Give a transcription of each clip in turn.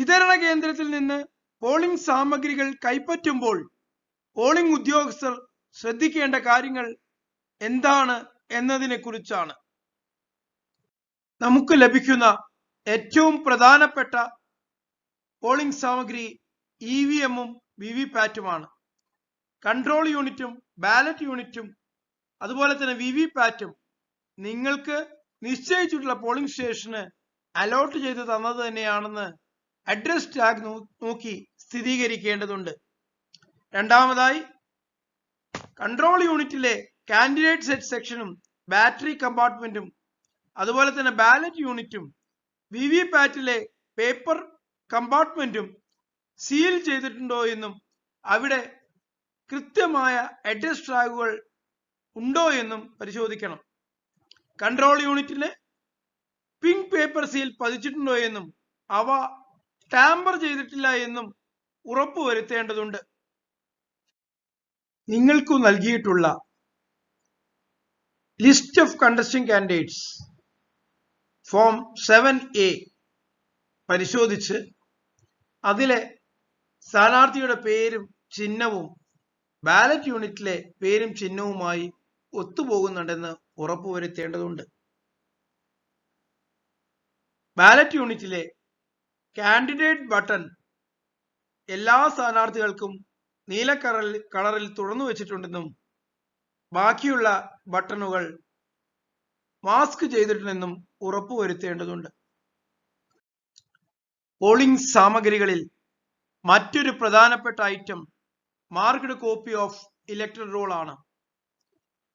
വിതരണ കേന്ദ്രത്തിൽ നിന്ന് പോളിംഗ് സാമഗ്രികൾ കൈപ്പറ്റുമ്പോൾ പോളിംഗ് ഉദ്യോഗസ്ഥർ ശ്രദ്ധിക്കേണ്ട കാര്യങ്ങൾ എന്താണ് എന്നതിനെ കുറിച്ചാണ്. നമുക്ക് ലഭിക്കുന്ന ഏറ്റവും പ്രധാനപ്പെട്ട പോളിംഗ് സാമഗ്രി ഇ വി എമ്മും വി വി പാറ്റുമാണ് കൺട്രോൾ യൂണിറ്റും ബാലറ്റ് യൂണിറ്റും അതുപോലെ തന്നെ വി വി പാറ്റും നിങ്ങൾക്ക് നിശ്ചയിച്ചിട്ടുള്ള പോളിംഗ് സ്റ്റേഷന് അലോട്ട് ചെയ്ത് തന്നത് തന്നെയാണെന്ന് അഡ്രസ് ടാഗ് നോക്കി സ്ഥിരീകരിക്കേണ്ടതുണ്ട്. രണ്ടാമതായി കൺട്രോൾ യൂണിറ്റിലെ കാൻഡിഡേറ്റ് സെറ്റ് സെക്ഷനും ബാറ്ററി കമ്പാർട്ട്മെന്റും അതുപോലെ തന്നെ ബാലറ്റ് യൂണിറ്റും വി വി പാറ്റിലെ പേപ്പർ കമ്പാർട്ട്മെന്റും സീൽ ചെയ്തിട്ടുണ്ടോ എന്നും അവിടെ കൃത്യമായ അഡ്രസ് ടാഗുകൾ ഉണ്ടോ എന്നും പരിശോധിക്കണം. കൺട്രോൾ യൂണിറ്റിന് പിങ്ക് പേപ്പർ സീൽ പതിച്ചിട്ടുണ്ടോ എന്നും അവ ടാമ്പർ ചെയ്തിട്ടില്ല എന്നും ഉറപ്പുവരുത്തേണ്ടതുണ്ട് നിങ്ങൾക്കു നൽകിയിട്ടുള്ള list of contesting candidates form seven A പരിശോധിച്ച് അതിലെ സ്ഥാനാർത്ഥിയുടെ പേരും ചിഹ്നവും ബാലറ്റ് യൂണിറ്റിലെ പേരും ചിഹ്നവുമായി ഒത്തുപോകുന്നുണ്ടെന്ന് ഉറപ്പുവരുത്തേണ്ടതുണ്ട് ബാലറ്റ് യൂണിറ്റിലെ കാൻഡിഡേറ്റ് ബട്ടൺ എല്ലാ സ്ഥാനാർത്ഥികൾക്കും നീല കളറിൽ കളറിൽ തുറന്നു വെച്ചിട്ടുണ്ടെന്നും ബാക്കിയുള്ള ബട്ടണുകൾ മാസ്ക് ചെയ്തിട്ടുണ്ടെന്നും ഉറപ്പുവരുത്തേണ്ടതുണ്ട് പോളിംഗ് സാമഗ്രികളിൽ മറ്റൊരു പ്രധാനപ്പെട്ട item marked copy of electoral roll ആണ്.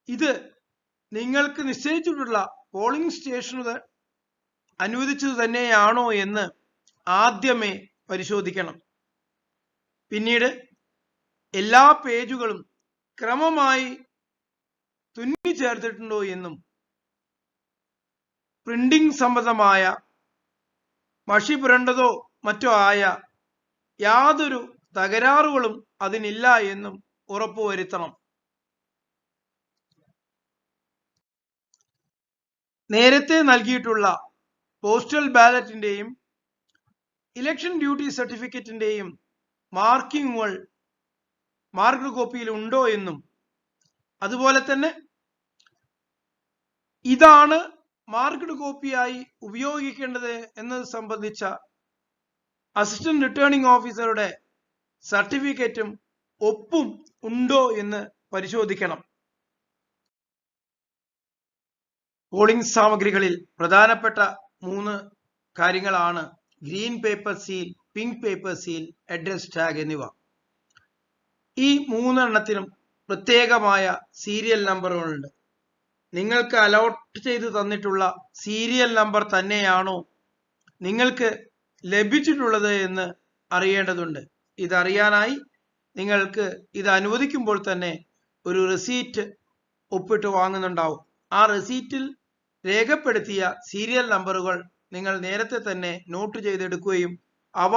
ഇത് നിങ്ങൾക്ക് നിശ്ചയിച്ചിട്ടുള്ള പോളിംഗ് സ്റ്റേഷനുകൾ അനുവദിച്ചത് തന്നെയാണോ എന്ന് ആദ്യമേ പരിശോധിക്കണം. പിന്നീട് എല്ലാ പേജുകളും ക്രമമായി തുന്നി ചേർത്തിട്ടുണ്ടോ എന്നും പ്രിന്റിംഗ് സംബന്ധമായ മഷി പുരണ്ടതോ മറ്റോ ആയ യാതൊരു തകരാറുകളും അതിനില്ല എന്നും ഉറപ്പുവരുത്തണം നേരത്തെ നൽകിയിട്ടുള്ള പോസ്റ്റൽ ബാലറ്റിന്റെയും ഇലക്ഷൻ ഡ്യൂട്ടി സർട്ടിഫിക്കറ്റിന്റെയും മാർക്കിങ്ങുകൾ മാർക്ക് കോപ്പിയിൽ ഉണ്ടോ എന്നും അതുപോലെ തന്നെ ഇതാണ് മാർക്ക്ഡ് കോപ്പിയായി ഉപയോഗിക്കേണ്ടത് എന്നത് സംബന്ധിച്ച അസിസ്റ്റന്റ് റിട്ടേണിംഗ് ഓഫീസറുടെ സർട്ടിഫിക്കറ്റും ഒപ്പും ഉണ്ടോ എന്ന് പരിശോധിക്കണം. പോളിംഗ് സാമഗ്രികളിൽ പ്രധാനപ്പെട്ട മൂന്ന് കാര്യങ്ങളാണ് green paper seal pink paper seal address tag എന്നിവ. ഈ മൂന്നെണ്ണത്തിനും പ്രത്യേകമായ സീരിയൽ നമ്പറുകളുണ്ട് നിങ്ങൾക്ക് അലോട്ട് ചെയ്ത് തന്നിട്ടുള്ള സീരിയൽ നമ്പർ തന്നെയാണോ നിങ്ങൾക്ക് ലഭിച്ചിട്ടുള്ളത് എന്ന് അറിയേണ്ടതുണ്ട്. ഇതറിയാനായി നിങ്ങൾക്ക് ഇത് അനുവദിക്കുമ്പോൾ തന്നെ ഒരു റെസീറ്റ് ഒപ്പിട്ട് വാങ്ങുന്നുണ്ടാവും. ആ റെസീറ്റിൽ രേഖപ്പെടുത്തിയ സീരിയൽ നമ്പറുകൾ നിങ്ങൾ നേരത്തെ തന്നെ നോട്ട് ചെയ്തെടുക്കുകയും അവ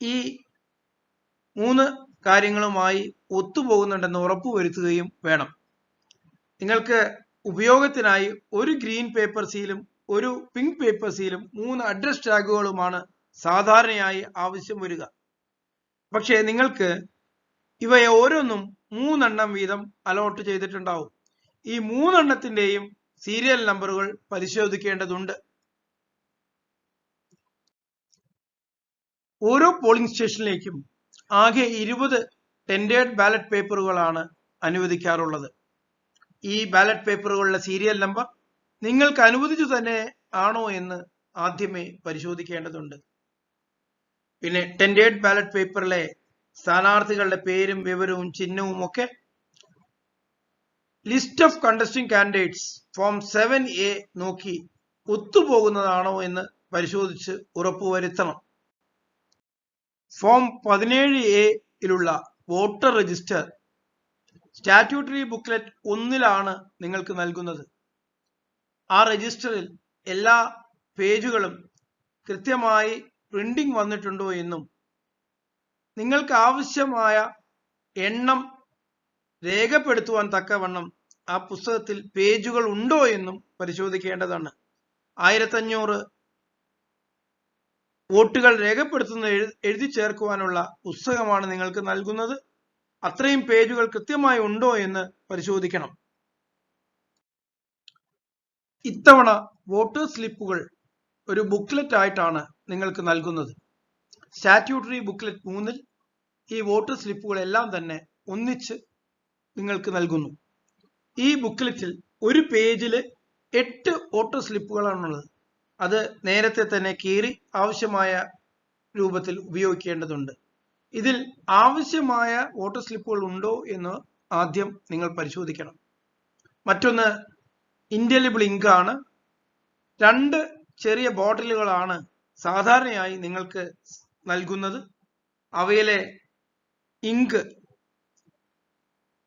ഈ മൂന്ന് കാര്യങ്ങളുമായി ഒത്തുപോകുന്നുണ്ടെന്ന് ഉറപ്പുവരുത്തുകയും വേണം. നിങ്ങൾക്ക് ഉപയോഗത്തിനായി ഒരു ഗ്രീൻ പേപ്പർ സീലും ഒരു പിങ്ക് പേപ്പർ സീലും മൂന്ന് അഡ്രസ് ടാഗുകളുമാണ് സാധാരണയായി ആവശ്യം വരിക. പക്ഷേ നിങ്ങൾക്ക് ഇവയെ ഓരോന്നും മൂന്നെണ്ണം വീതം അലോട്ട് ചെയ്തിട്ടുണ്ടാവും. ഈ മൂന്നെണ്ണത്തിന്റെയും സീരിയൽ നമ്പറുകൾ പരിശോധിക്കേണ്ടതുണ്ട്. ഓരോ പോളിംഗ് സ്റ്റേഷനിലേക്കും ആകെ ഇരുപത് ടെൻഡേഡ് ബാലറ്റ് പേപ്പറുകളാണ് അനുവദിക്കാറുള്ളത്. ഈ ബാലറ്റ് പേപ്പറുകളുടെ സീരിയൽ നമ്പർ നിങ്ങൾക്ക് അനുവദിച്ചു തന്നെ ആണോ എന്ന് ആദ്യമേ പരിശോധിക്കേണ്ടതുണ്ട്. പിന്നെ ടെൻഡേഡ് ബാലറ്റ് പേപ്പറിലെ സ്ഥാനാർത്ഥികളുടെ പേരും വിവരവും ചിഹ്നവും ഒക്കെ list of contesting candidates form seven A നോക്കി ഒത്തുപോകുന്നതാണോ എന്ന് പരിശോധിച്ച് ഉറപ്പുവരുത്തണം. ഫോം പതിനേഴ് എയിലുള്ള വോട്ടർ രജിസ്റ്റർ സ്റ്റാറ്റ്യൂട്ടറി ബുക്ക്ലെറ്റ് ഒന്നിലാണ് നിങ്ങൾക്ക് നൽകുന്നത്. ആ രജിസ്റ്ററിൽ എല്ലാ പേജുകളും കൃത്യമായി പ്രിന്റിംഗ് വന്നിട്ടുണ്ടോ എന്നും നിങ്ങൾക്ക് ആവശ്യമായ എണ്ണം രേഖപ്പെടുത്തുവാൻ തക്കവണ്ണം ആ പുസ്തകത്തിൽ പേജുകൾ ഉണ്ടോ എന്നും പരിശോധിക്കേണ്ടതാണ്. ആയിരത്തഞ്ഞൂറ് വോട്ടുകൾ രേഖപ്പെടുത്തുന്ന എഴുതി ചേർക്കുവാനുള്ള പുസ്തകമാണ് നിങ്ങൾക്ക് നൽകുന്നത്. അത്രയും പേജുകൾ കൃത്യമായി ഉണ്ടോ എന്ന് പരിശോധിക്കണം. ഇത്തവണ വോട്ടർ സ്ലിപ്പുകൾ ഒരു ബുക്ക്ലെറ്റ് ആയിട്ടാണ് നിങ്ങൾക്ക് നൽകുന്നത്. സ്റ്റാറ്റ്യൂട്ടറി ബുക്ക്ലെറ്റ് മൂന്നിൽ ഈ വോട്ടർ സ്ലിപ്പുകൾ എല്ലാം തന്നെ ഒന്നിച്ച് നിങ്ങൾക്ക് നൽകുന്നു. ഈ ബുക്ക്ലെറ്റിൽ ഒരു പേജിൽ എട്ട് ഓട്ടോ സ്ലിപ്പുകളാണുള്ളത്. അത് നേരത്തെ തന്നെ കീറി ആവശ്യമായ രൂപത്തിൽ ഉപയോഗിക്കേണ്ടതുണ്ട്. ഇതിൽ ആവശ്യമായ ഓട്ടോ സ്ലിപ്പുകൾ ഉണ്ടോ എന്ന് ആദ്യം നിങ്ങൾ പരിശോധിക്കണം. മറ്റൊന്ന് ഇൻഡലിബിൾ ആണ് രണ്ട് ചെറിയ ബോട്ടിലുകളാണ് സാധാരണയായി നിങ്ങൾക്ക് നൽകുന്നത്. അവയിലെ ഇങ്ക്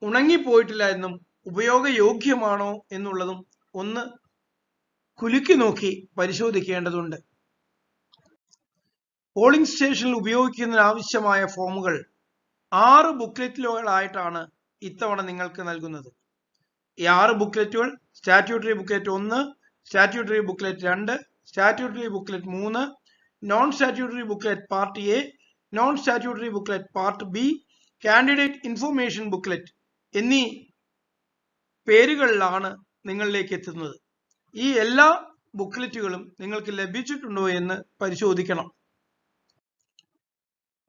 ഉണങ്ങിപ്പോയിട്ടില്ല എന്നും ഉപയോഗയോഗ്യമാണോ എന്നുള്ളതും ഒന്ന് കുലുക്കി നോക്കി പരിശോധിക്കേണ്ടതുണ്ട്. പോളിംഗ് സ്റ്റേഷനിൽ ഉപയോഗിക്കുന്നതിന് ആവശ്യമായ ഫോമുകൾ ആറ് ബുക്ക്ലെറ്റുകളായിട്ടാണ് ഇത്തവണ നിങ്ങൾക്ക് നൽകുന്നത്. ഈ ആറ് ബുക്ക്ലെറ്റുകൾ സ്റ്റാറ്റ്യൂട്ടറി ബുക്ക്ലെറ്റ് ഒന്ന് സ്റ്റാറ്റ്യൂട്ടറി ബുക്ക്ലെറ്റ് രണ്ട് സ്റ്റാറ്റ്യൂട്ടറി ബുക്ക്ലെറ്റ് മൂന്ന് non statutory booklet part A non statutory booklet part B candidate information booklet എന്നീ പേരുകളിലാണ് നിങ്ങളിലേക്ക് എത്തുന്നത്. ഈ എല്ലാ ബുക്ക്ലെറ്റുകളും നിങ്ങൾക്ക് ലഭിച്ചിട്ടുണ്ടോ എന്ന് പരിശോധിക്കണം.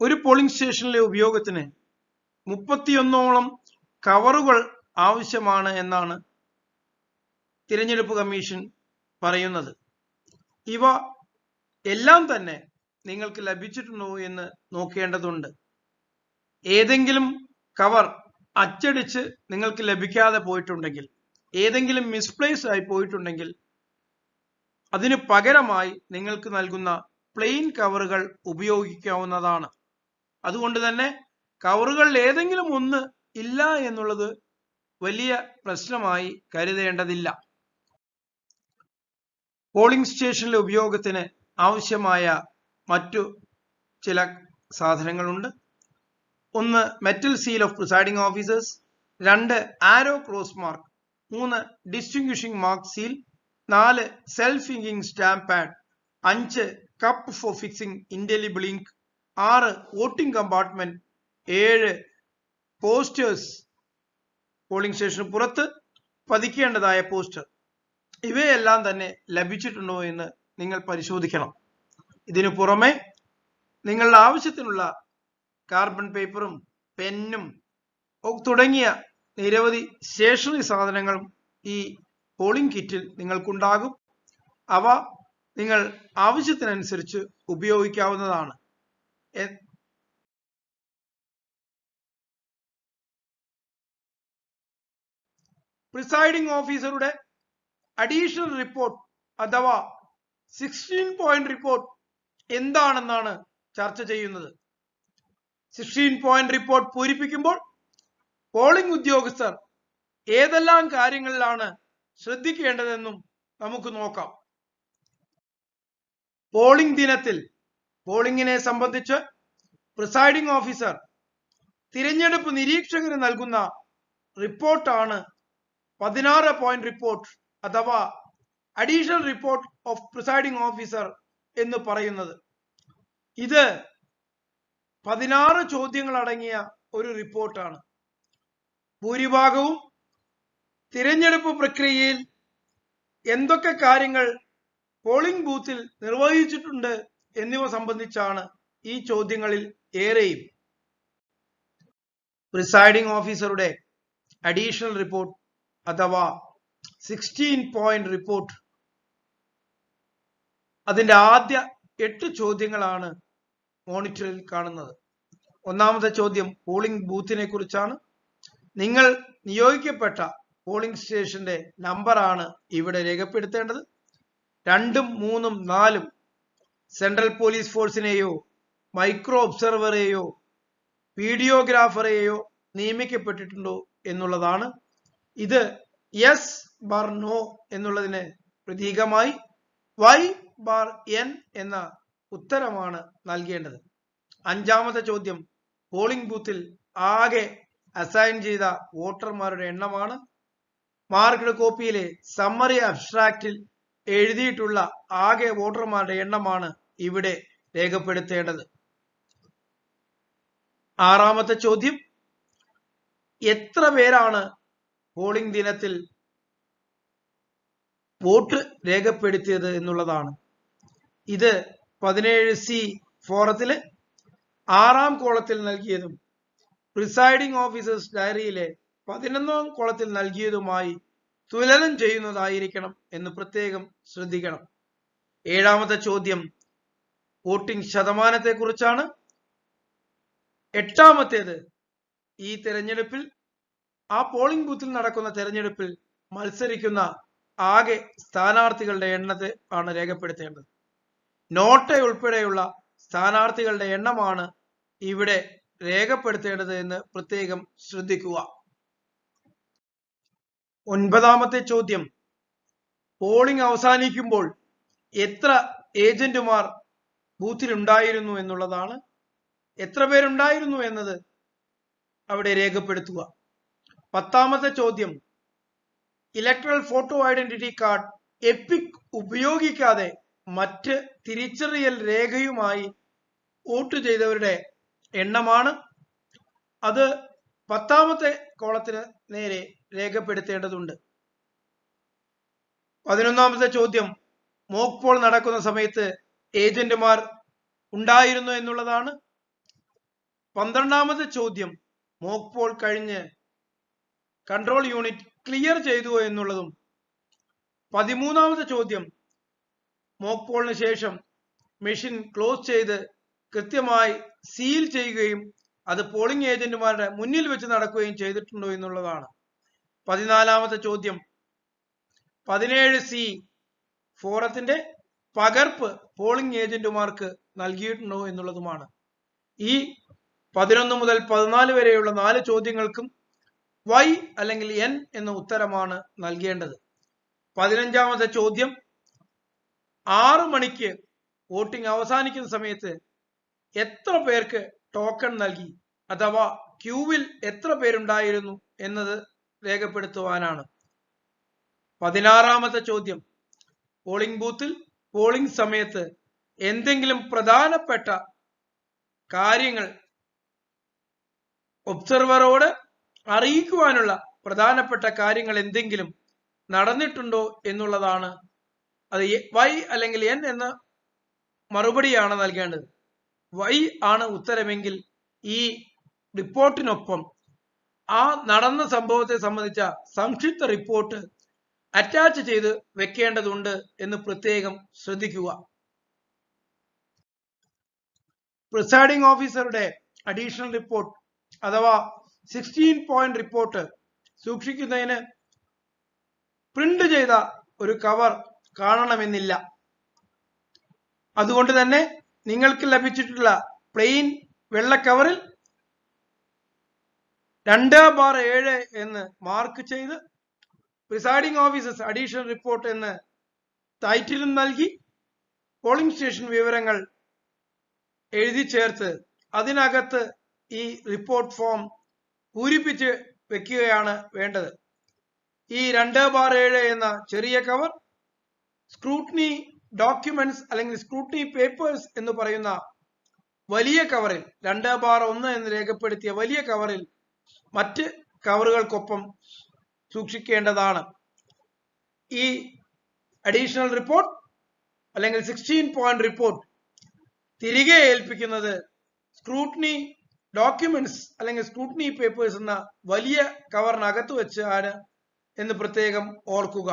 ഒരു പോളിംഗ് സ്റ്റേഷനിലെ ഉപയോഗത്തിന് മുപ്പത്തിയൊന്നോളം കവറുകൾ ആവശ്യമാണ് എന്നാണ് തിരഞ്ഞെടുപ്പ് കമ്മീഷൻ പറയുന്നത്. ഇവ എല്ലാം തന്നെ നിങ്ങൾക്ക് ലഭിച്ചിട്ടുണ്ടോ എന്ന് നോക്കേണ്ടതുണ്ട്. ഏതെങ്കിലും കവർ അച്ചടിച്ച് നിങ്ങൾക്ക് ലഭിക്കാതെ പോയിട്ടുണ്ടെങ്കിൽ ഏതെങ്കിലും മിസ്പ്ലേസ് ആയി പോയിട്ടുണ്ടെങ്കിൽ അതിന് പകരമായി നിങ്ങൾക്ക് നൽകുന്ന പ്ലെയിൻ കവറുകൾ ഉപയോഗിക്കാവുന്നതാണ്. അതുകൊണ്ട് തന്നെ കവറുകളിൽ ഏതെങ്കിലും ഒന്ന് ഇല്ല എന്നുള്ളത് വലിയ പ്രശ്നമായി കരുതേണ്ടതില്ല. പോളിംഗ് സ്റ്റേഷനിലെ ഉപയോഗത്തിന് ആവശ്യമായ മറ്റു ചില സാധനങ്ങളുണ്ട്. ഒന്ന് metal seal of presiding officers രണ്ട് ആരോ ക്രോസ് മാർക്ക് മൂന്ന് ഡിസ്റ്റിങ്വിഷിംഗ് മാർക്ക് സീൽ നാല് സെൽഫ് ഇങ്കിങ് സ്റ്റാമ്പ് പാഡ് അഞ്ച് cup for fixing indelible ink ആറ് വോട്ടിംഗ് കമ്പാർട്ട്മെന്റ് ഏഴ് പോസ്റ്റേഴ്സ് പോളിംഗ് സ്റ്റേഷന് പുറത്ത് പതിക്കേണ്ടതായ പോസ്റ്റർ ഇവയെല്ലാം തന്നെ ലഭിച്ചിട്ടുണ്ടോ എന്ന് നിങ്ങൾ പരിശോധിക്കണം. ഇതിനു പുറമെ നിങ്ങളുടെ ആവശ്യത്തിനുള്ള കാർബൺ പേപ്പറും പെന്നും തുടങ്ങിയ നിരവധി സ്റ്റേഷനറി സാധനങ്ങളും ഈ പോളിംഗ് കിറ്റിൽ നിങ്ങൾക്കുണ്ടാകും. അവ നിങ്ങൾ ആവശ്യത്തിനനുസരിച്ച് ഉപയോഗിക്കാവുന്നതാണ്. പ്രിസൈഡിംഗ് ഓഫീസറുടെ അഡീഷണൽ റിപ്പോർട്ട് അഥവാ സിക്സ്റ്റീൻ പോയിന്റ് റിപ്പോർട്ട് എന്താണെന്നാണ് ചർച്ച ചെയ്യുന്നത്? സിക്സ്റ്റീൻ പോയിന്റ് റിപ്പോർട്ട് പൂരിപ്പിക്കുമ്പോൾ പോളിംഗ് ഉദ്യോഗസ്ഥർ ഏതെല്ലാം കാര്യങ്ങളിലാണ് ശ്രദ്ധിക്കേണ്ടതെന്നും നമുക്ക് നോക്കാം. പോളിംഗ് ദിനത്തിൽ പോളിംഗിനെ സംബന്ധിച്ച് പ്രിസൈഡിംഗ് ഓഫീസർ തിരഞ്ഞെടുപ്പ് നിരീക്ഷകന് നൽകുന്ന റിപ്പോർട്ടാണ് പതിനാറ് പോയിന്റ് റിപ്പോർട്ട് അഥവാ additional report of presiding officer എന്ന് പറയുന്നത്. ഇത് പതിനാറ് ചോദ്യങ്ങൾ അടങ്ങിയ ഒരു റിപ്പോർട്ടാണ്. ഭൂരിഭാഗവും തിരഞ്ഞെടുപ്പ് പ്രക്രിയയിൽ എന്തൊക്കെ കാര്യങ്ങൾ പോളിംഗ് ബൂത്തിൽ നിർവഹിച്ചിട്ടുണ്ട് എന്നിവ സംബന്ധിച്ചാണ് ഈ ചോദ്യങ്ങളിൽ ഏറെയും. പ്രിസൈഡിംഗ് ഓഫീസറുടെ അഡീഷണൽ റിപ്പോർട്ട് അഥവാ സിക്സ്റ്റീൻ പോയിന്റ് റിപ്പോർട്ട് അതിന്റെ ആദ്യ എട്ട് ചോദ്യങ്ങളാണ് മോണിറ്ററിൽ കാണുന്നത്. ഒന്നാമത്തെ ചോദ്യം പോളിംഗ് ബൂത്തിനെ കുറിച്ചാണ്. നിങ്ങൾ നിയോഗിക്കപ്പെട്ട പോളിംഗ് സ്റ്റേഷന്റെ നമ്പറാണ് ഇവിടെ രേഖപ്പെടുത്തേണ്ടത്. രണ്ടും മൂന്നും നാലും സെൻട്രൽ പോലീസ് ഫോഴ്സിനെയോ മൈക്രോ ഒബ്സർവറെയോ വീഡിയോഗ്രാഫറെയോ നിയമിക്കപ്പെട്ടിട്ടുണ്ടോ എന്നുള്ളതാണ്. ഇത് യെസ് ബാർ നോ എന്നുള്ളതിന് പ്രതീകമായി. വൈ ബാർ എൻ എന്ന ഉത്തരമാണ് നൽകേണ്ടത്. അഞ്ചാമത്തെ ചോദ്യം പോളിംഗ് ബൂത്തിൽ ആകെ അസൈൻ ചെയ്ത വോട്ടർമാരുടെ എണ്ണമാണ്. മാർക്ക്ഡ് കോപ്പിയിലെ സമ്മറി അബ്സ്ട്രാക്റ്റിൽ എഴുതിയിട്ടുള്ള ആകെ വോട്ടർമാരുടെ എണ്ണമാണ് ഇവിടെ രേഖപ്പെടുത്തേണ്ടത്. ആറാമത്തെ ചോദ്യം എത്ര പേരാണ് പോളിംഗ് ദിനത്തിൽ വോട്ട് രേഖപ്പെടുത്തിയത് എന്നുള്ളതാണ്. ഇത് പതിനേഴ് സി ഫോറത്തിൽ ആറാം കോളത്തിൽ നൽകിയതും പ്രിസൈഡിംഗ് ഓഫീസേഴ്സ് ഡയറിയിലെ പതിനൊന്നാം കോളത്തിൽ നൽകിയതുമായി തുലനം ചെയ്യുന്നതായിരിക്കണം എന്ന് പ്രത്യേകം ശ്രദ്ധിക്കണം. ഏഴാമത്തെ ചോദ്യം വോട്ടിംഗ് ശതമാനത്തെ കുറിച്ചാണ് എട്ടാമത്തേത് ഈ തെരഞ്ഞെടുപ്പിൽ ആ പോളിംഗ് ബൂത്തിൽ നടക്കുന്ന തെരഞ്ഞെടുപ്പിൽ മത്സരിക്കുന്ന ആകെ സ്ഥാനാർത്ഥികളുടെ എണ്ണത്തെ ആണ് രേഖപ്പെടുത്തേണ്ടത്. നോട്ട ഉൾപ്പെടെയുള്ള സ്ഥാനാർത്ഥികളുടെ എണ്ണമാണ് ഇവിടെ രേഖപ്പെടുത്തേണ്ടത് എന്ന് പ്രത്യേകം ശ്രദ്ധിക്കുക. ഒൻപതാമത്തെ ചോദ്യം. പോളിംഗ് അവസാനിക്കുമ്പോൾ എത്ര ഏജന്റുമാർ ബൂത്തിൽ ഉണ്ടായിരുന്നു എന്നുള്ളതാണ്. എത്ര പേരുണ്ടായിരുന്നു എന്നത് അവിടെ രേഖപ്പെടുത്തുക. പത്താമത്തെ ചോദ്യം. Electoral photo identity card EPIC ഉപയോഗിക്കാതെ മറ്റ് തിരിച്ചറിയൽ രേഖയുമായി വോട്ട് ചെയ്തവരുടെ എണ്ണമാണ്. അത് പത്താമത്തെ കോളത്തിന് നേരെ രേഖപ്പെടുത്തേണ്ടതുണ്ട്. പതിനൊന്നാമത്തെ ചോദ്യം മോക്ക് പോൾ നടക്കുന്ന സമയത്ത് ഏജന്റുമാർ ഉണ്ടായിരുന്നു എന്നുള്ളതാണ്. പന്ത്രണ്ടാമത്തെ ചോദ്യം മോക്ക് പോൾ കഴിഞ്ഞ് കൺട്രോൾ യൂണിറ്റ് ക്ലിയർ ചെയ്തു എന്നുള്ളതും. പതിമൂന്നാമത്തെ ചോദ്യം മോക്ക് പോളിന് ശേഷം മെഷീൻ ക്ലോസ് ചെയ്ത് കൃത്യമായി സീൽ ചെയ്യുകയും അത് പോളിംഗ് ഏജന്റുമാരുടെ മുന്നിൽ വെച്ച് നടക്കുകയും ചെയ്തിട്ടുണ്ടോ എന്നുള്ളതാണ്. പതിനാലാമത്തെ ചോദ്യം. പതിനേഴ് സി ഫോറത്തിന്റെ പകർപ്പ് പോളിംഗ് ഏജന്റുമാർക്ക് നൽകിയിട്ടുണ്ടോ എന്നുള്ളതുമാണ്. ഈ പതിനൊന്ന് മുതൽ പതിനാല് വരെയുള്ള നാല് ചോദ്യങ്ങൾക്കും വൈ അല്ലെങ്കിൽ എൻ എന്ന ഉത്തരമാണ് നൽകേണ്ടത്. പതിനഞ്ചാമത്തെ ചോദ്യം. ആറ് മണിക്ക് വോട്ടിംഗ് അവസാനിക്കുന്ന സമയത്ത് എത്ര പേർക്ക് ടോക്കൺ നൽകി? അഥവാ ക്യൂവിൽ എത്ര പേരുണ്ടായിരുന്നു എന്നത് രേഖപ്പെടുത്തുവാനാണ്. പതിനാറാമത്തെ ചോദ്യം. പോളിംഗ് ബൂത്തിൽ പോളിംഗ് സമയത്ത് എന്തെങ്കിലും പ്രധാനപ്പെട്ട കാര്യങ്ങൾ ഒബ്സർവറോട് അറിയിക്കുവാനുള്ള പ്രധാനപ്പെട്ട കാര്യങ്ങൾ എന്തെങ്കിലും നടന്നിട്ടുണ്ടോ എന്നുള്ളതാണ് അത് വൈ അല്ലെങ്കിൽ എൻ എന്ന മറുപടിയാണ് നൽകേണ്ടത്. വൈ ആണ് ഉത്തരമെങ്കിൽ ഈ റിപ്പോർട്ടിനൊപ്പം ആ നടന്ന സംഭവത്തെ സംബന്ധിച്ച സംക്ഷിപ്ത റിപ്പോർട്ട് അറ്റാച്ച് ചെയ്ത് വെക്കേണ്ടതുണ്ട് എന്ന് പ്രത്യേകം ശ്രദ്ധിക്കുക. പ്രിസൈഡിംഗ് ഓഫീസറുടെ അഡീഷണൽ റിപ്പോർട്ട് അഥവാ സിക്സ്റ്റീൻ പോയിന്റ് റിപ്പോർട്ട് സൂക്ഷിക്കുന്നതിന് പ്രിന്റ് ചെയ്ത ഒരു കവർ കാണണമെന്നില്ല. അതുകൊണ്ട് തന്നെ നിങ്ങൾക്ക് ലഭിച്ചിട്ടുള്ള പ്ലെയിൻ വെള്ള കവറിൽ രണ്ട് ബാർ ഏഴ് എന്ന് മാർക്ക് ചെയ്ത് പ്രിസൈഡിംഗ് ഓഫീസേഴ്സ് അഡീഷണൽ റിപ്പോർട്ട് എന്ന് ടൈറ്റിലും നൽകി പോളിംഗ് സ്റ്റേഷൻ വിവരങ്ങൾ എഴുതി ചേർത്ത് അതിനകത്ത് ഈ റിപ്പോർട്ട് ഫോം പൂരിപ്പിച്ച് വെക്കുകയാണ് വേണ്ടത്. ഈ രണ്ട് ബാർ ഏഴ് എന്ന ചെറിയ കവർ സ്ക്രൂട്ടിനി ഡോക്യുമെന്റ്സ് അല്ലെങ്കിൽ സ്ക്രൂട്ടിനി പേപ്പേഴ്സ് എന്ന് പറയുന്ന വലിയ കവറിൽ രണ്ട് ബാർ ഒന്ന് എന്ന് രേഖപ്പെടുത്തിയ വലിയ കവറിൽ മറ്റ് കവറുകൾക്കൊപ്പം സൂക്ഷിക്കേണ്ടതാണ്. ഈ അഡീഷണൽ റിപ്പോർട്ട് അല്ലെങ്കിൽ സിക്സ്റ്റീൻ പോയിന്റ് റിപ്പോർട്ട് തിരികെ ഏൽപ്പിക്കുന്നത് സ്ക്രൂട്ടിനി ഡോക്യുമെന്റ്സ് അല്ലെങ്കിൽ സ്ക്രൂട്ടിനി പേപ്പേഴ്സ് എന്ന വലിയ കവറിനകത്ത് വെച്ചാണ് എന്ന് പ്രത്യേകം ഓർക്കുക.